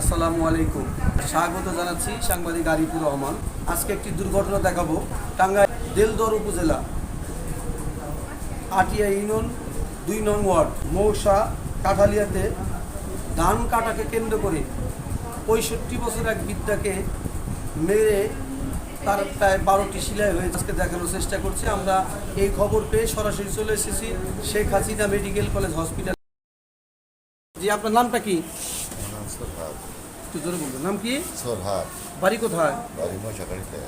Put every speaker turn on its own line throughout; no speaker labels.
আসসালামু আলাইকুম। স্বাগত জানাচ্ছি সাংবাদিক আরিফুর রহমান। আজকে একটি দুর্ঘটনা দেখাবো টাঙ্গাইল দেলদর উপজেলা। আটিয়া ইউনিয়ন দুই নং ওয়ার্ড, মৌসা কাঠালিয়াতে ধান কাটাকে কেন্দ্র করে পঁয়ষট্টি বছর এক বৃদ্ধাকে মেরে তার প্রায় বারোটি সিলাই হয়ে আজকে দেখানোর চেষ্টা করছি। আমরা এই খবর পেয়ে সরাসরি চলে এসেছি Sheikh Hasina medical college hospital. জি, আপনার নামটা কি?
নাম
একটু জোরে বলবেন। নাম কি?
সোরহাট
বাড়ি কোথায়?
বাড়ি মশাকারিতে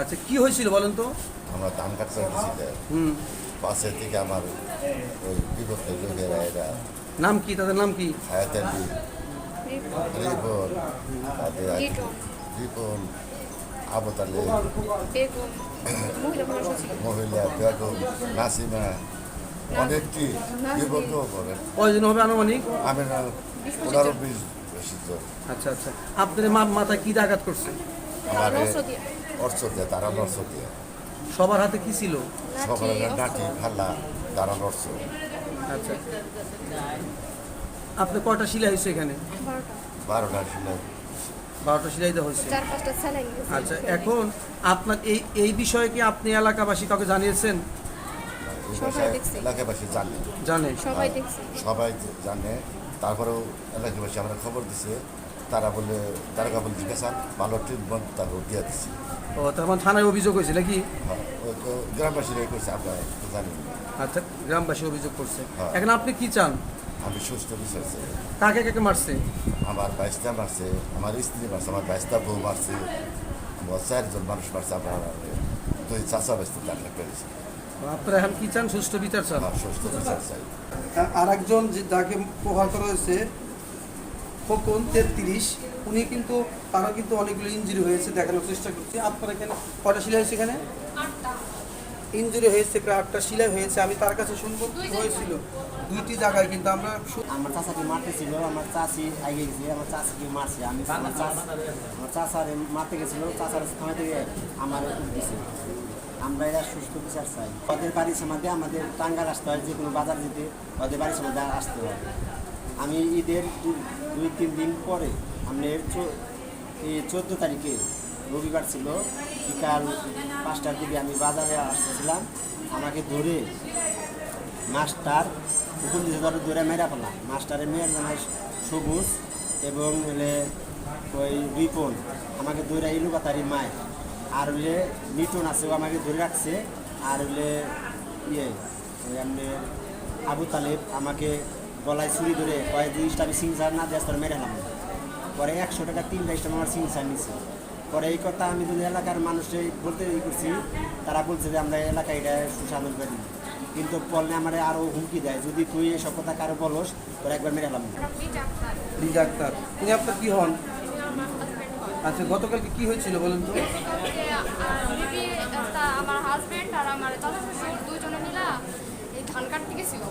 আচ্ছা কি হয়েছিল বলেন তো?
আমরা ধান কাটতে গেছিলাম
হুম।
পাশে থেকে আমার ওই বিপক্ষে লোকেরা এরা
নাম কি? তাদের নাম কি?
রিপন। তাদের
লিটন।
রিপন। আবতালি
মহিলা
বেগম নাসিমা। অনেকটি বিপক্ষ করেন
কয়জন হবে আনুমানিক?
আমি না পনেরো বিশ। বেশি
আচ্ছা আচ্ছা। আপনাদের মা মাথায় কি আঘাত করছে?
আমার অর্থ দিয়ে। তারা অর্থ দিয়ে।
সবার হাতে কি ছিল?
সকলের
লাঠি,
ডাটি ফাল্লা তারা অর্থ।
আচ্ছা। আপনি কয়টা সিলাই হয়েছে এখানে?
বারোটা।
বারোটা
বারোটা সিলাই দেওয়া হয়েছে। আচ্ছা এখন আপনার এই এই বিষয়ে কি আপনি এলাকাবাসী কাউকে জানিয়েছেন?
সবাই
এলাকাবাসী জানে।
জানে।
সবাই
সবাই জানে। তারপরেও এলাকাবাসী আমরা খবর দিছে। তারা বলে তারা বলে জিজ্ঞাসা ভালো ট্রিটমেন্ট তারপর দিয়ে দিচ্ছে
ও তার মানে থানায় অভিযোগ হয়েছে নাকি?
তো গ্রামবাসীরা করছে আমরা জানি।
আচ্ছা গ্রামবাসী অভিযোগ করছে।
হ্যাঁ।
এখন আপনি কি চান?
আমি সুস্থ বিচার।
কাকে কাকে মারছে?
আমার বাইশটা মারছে আমার স্ত্রী মারছে আমার বাইশটা বউ মারছে আমার চারজন মানুষ মারছে আমরা দুই চাষা বাইশটা টাকা পেরেছি
আপনারা এখন কি চান? সুষ্ঠু বিচার চান?
আমার সুস্থ বিচার চাই।
আর একজন যে যাকে প্রহার করা হয়েছে খোকন তেত্রিশ উনি কিন্তু তারা কিন্তু অনেকগুলো ইঞ্জুরি হয়েছে দেখানোর চেষ্টা করছি। আপনার এখানে কটা সিলাই হয়েছে এখানে? ইঞ্জুরি হয়েছে প্রায় আটটা সিলাই হয়েছে আমি তার কাছে শুনব কি হয়েছিল। দুইটি জায়গায় কিন্তু আমরা
আমার চাচাকে মারতেছিল আমার চাচি আগে গেছে আমার চাচিকে মারছে? আমি আমার চাচা আমার চাচারে মারতে গেছিল চাচার থানা থেকে আমার দিছে। আমরা এরা সুস্থ বিচার চাই। ওদের বাড়ির সমাধে আমাদের টাঙ্গার আসতে হয় যে কোনো বাজার যেতে ওদের বাড়ির সমাধে আসতে হয় আমি ঈদের দুই, তিন দিন পরে আমরা এই চোদ্দ তারিখে রবিবার ছিল, বিকাল পাঁচটার দিকে আমি বাজারে আসতেছিলাম আমাকে ধরে মাস্টার উপর দিকে ধরে ধরে মেরা ফেলাম মাস্টারে মেয়ের নাম সবুজ এবং ওই রিপন। আমাকে ধরে ইলু বাতারি মায় আর হলে লিটন আছে, ও আমাকে ধরে রাখছে। আর হলে ইয়ে ওই আবু তালেব আমাকে গলায় ছুরি ধরে কয়েক জিনিসটা আমি সিংসার না তোর মেরে হলাম পরে একশো টাকা তিন বাইশটা আমার সিংসার নিছে। পরে এই কথা আমি যদি এলাকার মানুষে বলতে ই করছি, তারা বলছে যে আমরা এলাকায় এটা সুশাসন করি। কিন্তু বললে আমার আরও হুমকি দেয়, যদি তুই এসব কথা কারও বলস, তোর একবার মেরে
আপনি ডাক্তার
উনি আপনার কি হন? আচ্ছা গতকালকে কি হয়েছিল বলেন তো?
আমার হাজব্যান্ড আর আমার দাদা শ্বশুর দুজনে মিলা এই ধান কাটতে গেছিল।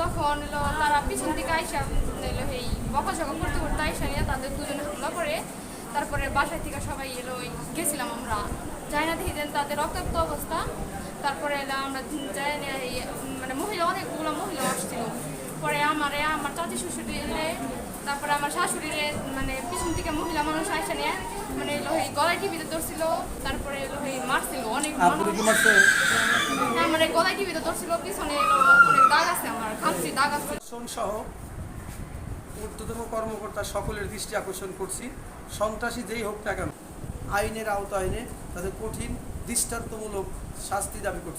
তখন এলো তারা পিছন দিকে আইসা এলো এই বকাঝকা করতে করতে আইসা নিয়ে তাদের দুজনে হামলা করে, তারপরে বাসায় থেকে সবাই এলো গেছিলাম আমরা। যাই না দেখি তাদের রক্তাক্ত অবস্থা, তারপরে এলো আমরা যাই না মানে মহিলা, অনেকগুলো মহিলা আসছিল। পরে আমারে, আমার চাচি শ্বশুরি এলে, তারপরে আমার শাশুড়িরে মানে পিছন মানুষ আইসা নিয়ে মানে এলো গলায় টিভিতে ধরছিল তারপরে এলো মারছিল অনেক
আপনি কি
মানুষ
মারছে?
হ্যাঁ মানে গলায় টিভিতে ধরছিল পিছনে অনেক দাগ আছে আমার খামছি দাগ আছে।
সহ ঊর্ধ্বতম কর্মকর্তা সকলের দৃষ্টি আকর্ষণ করছি। সন্ত্রাসী যেই হোক না কেন আইনের আওতায় এনে তাদের কঠিন দৃষ্টান্তমূলক শাস্তি দাবি করছি।